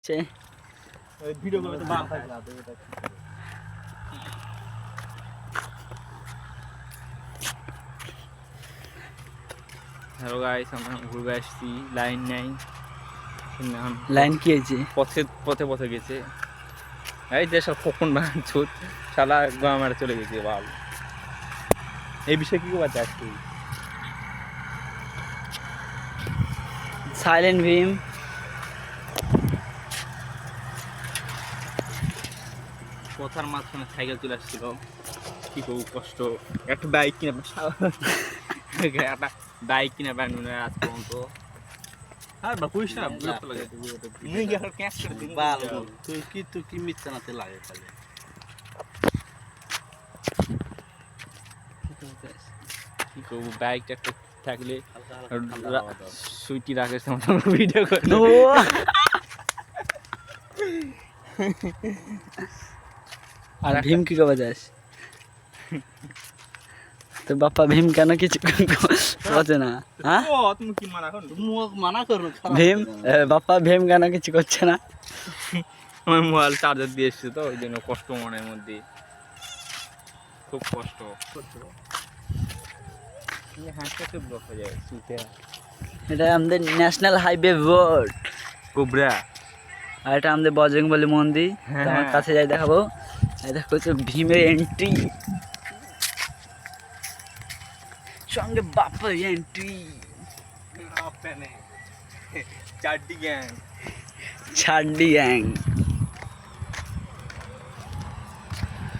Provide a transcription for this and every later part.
হচ্ছে। ভিডিও করবে তো বাম থাকে হ্যালো গাইস আমরা ঘুরবে আসছি। লাইন নাই। লাইন কি হয়েছে পথে পথে পথে গেছে। এই যে সব কখন ছুট? শালা একদম আমার চলে গেছে বাল। এই বিষয়ে কি কথা আজকে সাইলেন্ট ভীম। পথার মাঝখানে সাইকেল চলে আসছিল। কি করব কষ্ট। একটা বাইক কিনে একটা বাইক কিনে পাইনি না আজ পর্যন্ত। আর বা কইস না বিরক্ত লাগে। আর ক্যাশ করে দিন? বাল তুই কি তুই কি মিথ্যা নাতে লাগে খালি? কি করব? বাইকটা একটা থাকলে সুইটি রাকেশ ভিডিও করে আর ভীম কি কবে যাস তো বাপ্পা ভীম কেন কিছু করছে না। হ্যাঁ? ভীম বাপ্পা ভীম কেন কিছু করছে না? আমার মোবাইল চার্জার দিয়ে এসছে তো ওই জন্য কষ্ট মনের মধ্যে। খুব কষ্ট। হয়ে এটা আমাদের ন্যাশনাল হাইওয়ে রোড কোবরা। আর এটা আমাদের বজরংবলী মন্দির। আমার হ্যাঁ। কাছে যাই দেখাবো। দেখো হচ্ছে ভীমের এন্ট্রি সঙ্গে বাপ্পার এন্ট্রি চারটি gang ছাড়ডি gang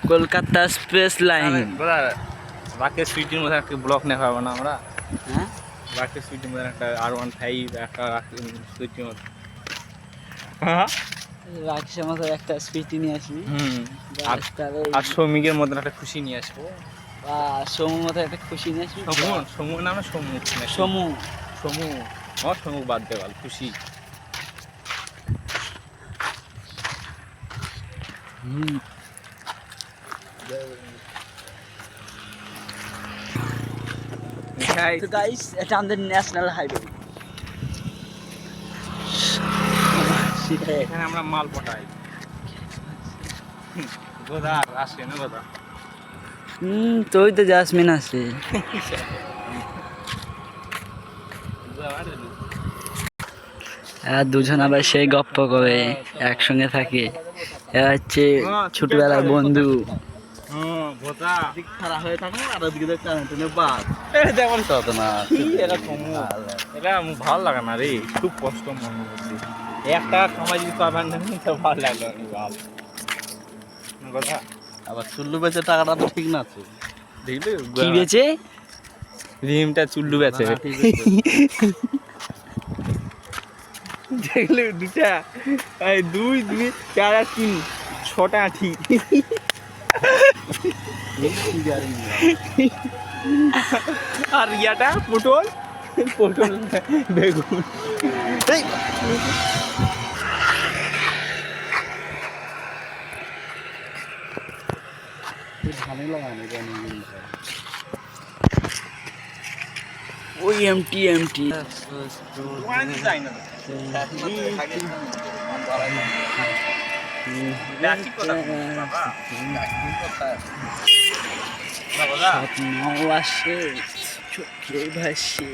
Kolkata space line Rakesh সুইটির মধ্যে একটা ব্লক নেওয়া হবে না আমরা? হ্যাঁ? রাকেশ সুইটির মধ্যে একটা আর ওয়ান ফাইভ একটা সুইটির মধ্যে। হ্যাঁ? রাকেশের মতো একটা স্পিটি নিয়ে আসবি। হুম। আর আর শ্রমিকের মতন একটা খুশি নিয়ে আসব। বা সমুর মতো একটা খুশি নিয়ে আসবি। সমু সমু নামে সমু। সমু। সমু। আমার সমু বাদ দেওয়াল খুশি। হুম। তো গাইস এটা আমাদের ন্যাশনাল হাইওয়ে এখানে আমরা মাল পটাই। গোদার আসে না গোদা হুম তুই তো জাসমিন আছে আর দুজন আবার সেই গপ্প করে একসঙ্গে থাকে। এরা হচ্ছে ছোটবেলার বন্ধু। হয়ে ভালো লাগে না রে খুব কষ্ট মনে হচ্ছে। এক টাকা কামাই যদি পাবেন না তো ভালো লাগল ভালো। কথা। আবার চুল্লু বেচে টাকাটা তো ঠিক না তো দেখলি? কি বেচে? রিমটা চুল্লু না, দেখলে দুটা? এই দুই দুই চার আর তিন। ছটা আঠি? আর ইয়াটা পটল? পটল বেগুন। এই, ওই এমটি এমটি স্বপ্ন আসে চোখে ভাসে